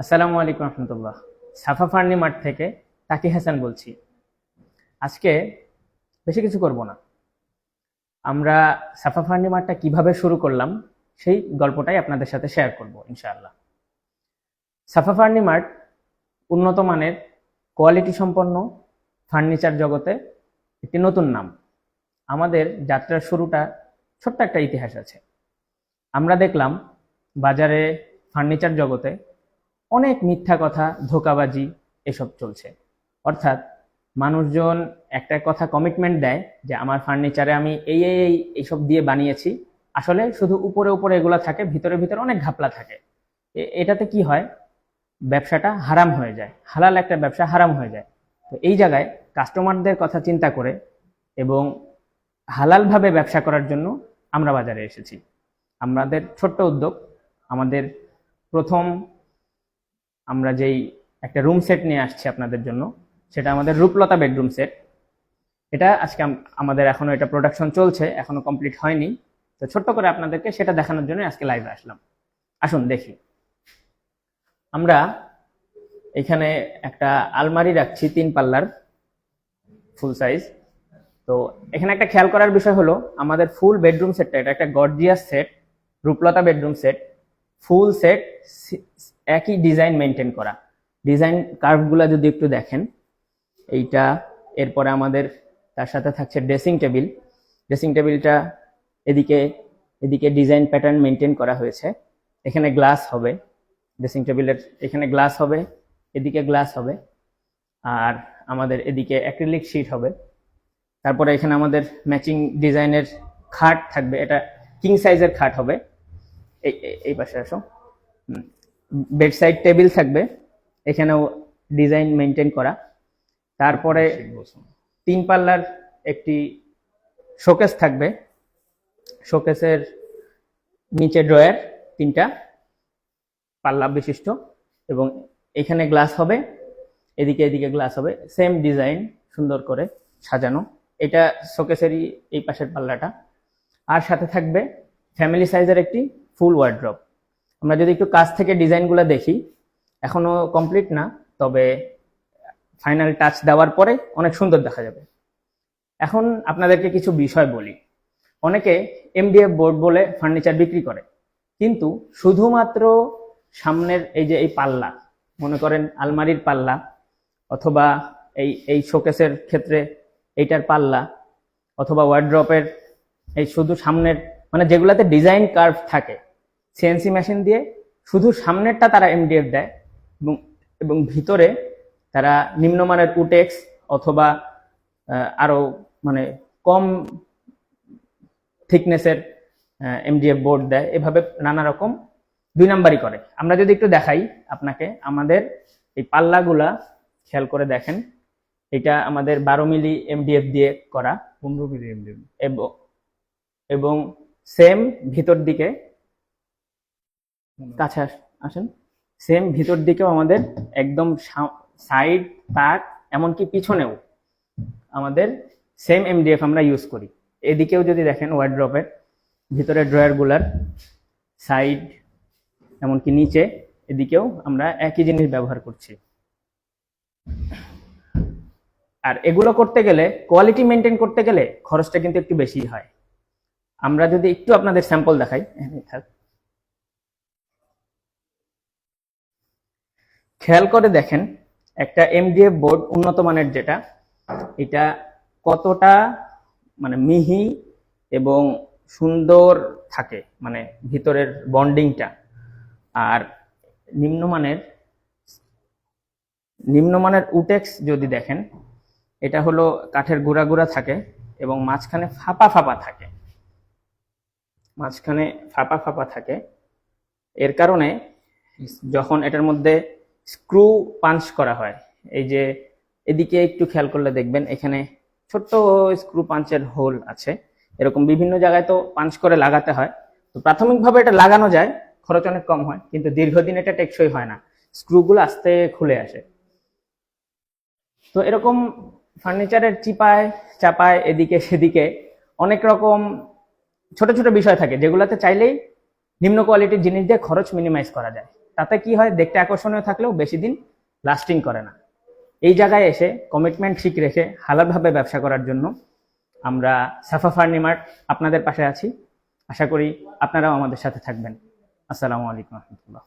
আসসালামু আলাইকুম রহমতুল্লাহ। সাফা ফার্নি মাঠ থেকে তাকি হাসান বলছি। আজকে বেশি কিছু করব না। আমরা সাফা ফার্নি মাঠটা কীভাবে শুরু করলাম সেই গল্পটাই আপনাদের সাথে শেয়ার করব, ইনশাআল্লাহ। সাফা ফার্নি মার্ট উন্নত মানের কোয়ালিটি সম্পন্ন ফার্নিচার জগতে একটি নতুন নাম। আমাদের যাত্রার শুরুটা ছোট্ট একটা ইতিহাস আছে। আমরা দেখলাম বাজারে ফার্নিচার জগতে অনেক মিথ্যা কথা, ধোকাবাজি এসব চলছে। অর্থাৎ মানুষজন একটা কথা কমিটমেন্ট দেয় যে আমার ফার্নিচারে আমি এই এই এই, এইসব দিয়ে বানিয়েছি। আসলে শুধু উপরে উপরে এগুলো থাকে, ভিতরে ভিতরে অনেক ঘাপলা থাকে। এটাতে কি হয়? ব্যবসাটা হারাম হয়ে যায়। হালাল একটা ব্যবসা হারাম হয়ে যায়। তো এই জায়গায় কাস্টমারদের কথা চিন্তা করে এবং হালালভাবে ব্যবসা করার জন্য আমরা বাজারে এসেছি। আমাদের ছোট্ট উদ্যোগ, আমাদের প্রথম আমরা যেই একটা রুম সেট নিয়ে আসছি আপনাদের জন্য, সেটা আমাদের রূপলতা বেডরুম সেট এটা আজকে আমাদের এখনও এটা প্রোডাকশন চলছে, এখনও কমপ্লিট হয়নি। তো ছোট্ট করে আপনাদেরকে সেটা দেখানোর জন্য আজকে লাইভে আসলাম। আসুন, দেখি। আমরা এখানে একটা আলমারি রাখছি, তিন পাল্লার ফুল সাইজ তো এখানে একটা খেয়াল করার বিষয় হলো, আমাদের ফুল বেডরুম সেটটা এটা একটা gorgeous set Ruplata bedroom set full set, একই ডিজাইন মেনটেন করা। ডিজাইন কার্ভগুলো যদি একটু দেখেন, এইটা, এরপরে আমাদের, তার সাথে থাকছে ড্রেসিং টেবিল। ড্রেসিং টেবিলটা এদিকে এদিকে ডিজাইন প্যাটার্ন মেনটেন করা হয়েছে। এখানে গ্লাস হবে, ড্রেসিং টেবিলের, এখানে গ্লাস হবে, এদিকে গ্লাস হবে, আর আমাদের এদিকে অ্যাক্রিলিক শিট হবে। তারপরে এখানে আমাদের ম্যাচিং ডিজাইনের খাট থাকবে, এটা কিং সাইজের খাট হবে। এই এই- পাশে আসো। বেড সাইড টেবিল থাকবে। এখানেও ডিজাইন মেনটেন করা। তারপরে তিন পাল্লার একটি শোকেস থাকবে। শোকেসের নিচে ড্রয়ার তিনটা পাল্লা বিশিষ্ট এবং এখানে গ্লাস হবে এদিকে এদিকে গ্লাস হবে। সেম ডিজাইন সুন্দর করে সাজানো। এটা শোকেসেরই এই পাশের পাল্লাটা। আর সাথে থাকবে ফ্যামিলি সাইজের একটি ফুল ওয়ার্ড্রপ আমরা যদি একটু কাছ থেকে ডিজাইনগুলো দেখি, এখনও কমপ্লিট না, তবে ফাইনাল টাচ দেওয়ার পরে অনেক সুন্দর দেখা যাবে। এখন আপনাদেরকে কিছু বিষয় বলি। অনেকে এমডিএফ বোর্ড বলে ফার্নিচার বিক্রি করে, কিন্তু শুধুমাত্র সামনের এই যে এই পাল্লা, মনে করেন আলমারির পাল্লা, অথবা এই এই শোকেসের ক্ষেত্রে এইটার পাল্লা, অথবা ওয়ার্ড্রপের এই শুধু সামনের মানে যেগুলাতে ডিজাইন কার্ভ থাকে সিএনসি মেশিন দিয়ে শুধু সামনেরটা তারা এমডিএফ দেয় এবং এবং ভিতরে তারা নিম্নমানের উটেক্স অথবা আহ, আরও মানে কম থিকনেসের এমডিএফ বোর্ড দেয়। এভাবে নানা রকম দুই নাম্বারই করে। আমরা যদি একটু দেখাই আপনাকে আমাদের এই পাল্লাগুলা খেয়াল করে দেখেন। এটা আমাদের বারো মিলি এমডিএফ দিয়ে করা। পনেরো মিলি এমডিএম এবং এবং সেম ভিতর দিকে কাছে আস- আসেন। সেম ভিতর দিকেও আমাদের একদম সাইড তাক এমনকি পিছনেও আমাদের সেম এমডিএফ আমরা ইউজ করি। এদিকেও যদি দেখেন ওয়ার্ড্রপের ভিতরে ড্রয়ারগুলার সাইড এমনকি নিচে, এদিকেও আমরা একই জিনিস ব্যবহার করছি। আর এগুলো করতে গেলে কোয়ালিটি মেনটেন করতে গেলে খরচটা কিন্তু একটু বেশি হয়। আমরা যদি একটু আপনাদের স্যাম্পল দেখাই থাক। খেয়াল করে দেখেন, একটা এমডিএফ বোর্ড উন্নত মানের যেটা, এটা কতটা মানে মিহি এবং সুন্দর থাকে মানে ভিতরের বন্ডিংটা। আর নিম্নমানের নিম্নমানের উটেক্স যদি দেখেন, এটা হলো কাঠের গুঁড়া গুঁড়া থাকে এবং মাঝখানে ফাঁপা ফাঁপা থাকে। মাঝখানে ফাঁপা ফাঁপা থাকে। এর কারণে যখন এটার মধ্যে স্ক্রু পাঞ্চ করা হয়। এই যে এদিকে একটু খেয়াল করলে দেখবেন, এখানে ছোট্ট স্ক্রু পাঞ্চের হোল আছে। এরকম বিভিন্ন জায়গায় তো পাঞ্চ করে লাগাতে হয়। তো প্রাথমিকভাবে এটা লাগানো যায়, খরচ অনেক কম হয়, কিন্তু দীর্ঘদিন এটা টেকসই হয় না। স্ক্রুগুলো আস্তে খুলে আসে। তো এরকম ফার্নিচারের চিপায়, চাপায়, এদিকে সেদিকে অনেক রকম ছোট ছোট বিষয় থাকে, যেগুলোতে চাইলেই নিম্ন কোয়ালিটির জিনিস দিয়ে খরচ মিনিমাইজ করা যায়। তাতে কি হয়? দেখতে আকর্ষণীয় থাকলেও বেশি দিন লাস্টিং করে না। এই জায়গায় এসে কমিটমেন্ট ঠিক রেখে হালালভাবে ব্যবসা করার জন্য আমরা সাফা ফার্নিমার্ট আপনাদের পাশে আছি। আশা করি আপনারাও আমাদের সাথে থাকবেন। আসসালামু আলাইকুম রহমতুল্লাহ।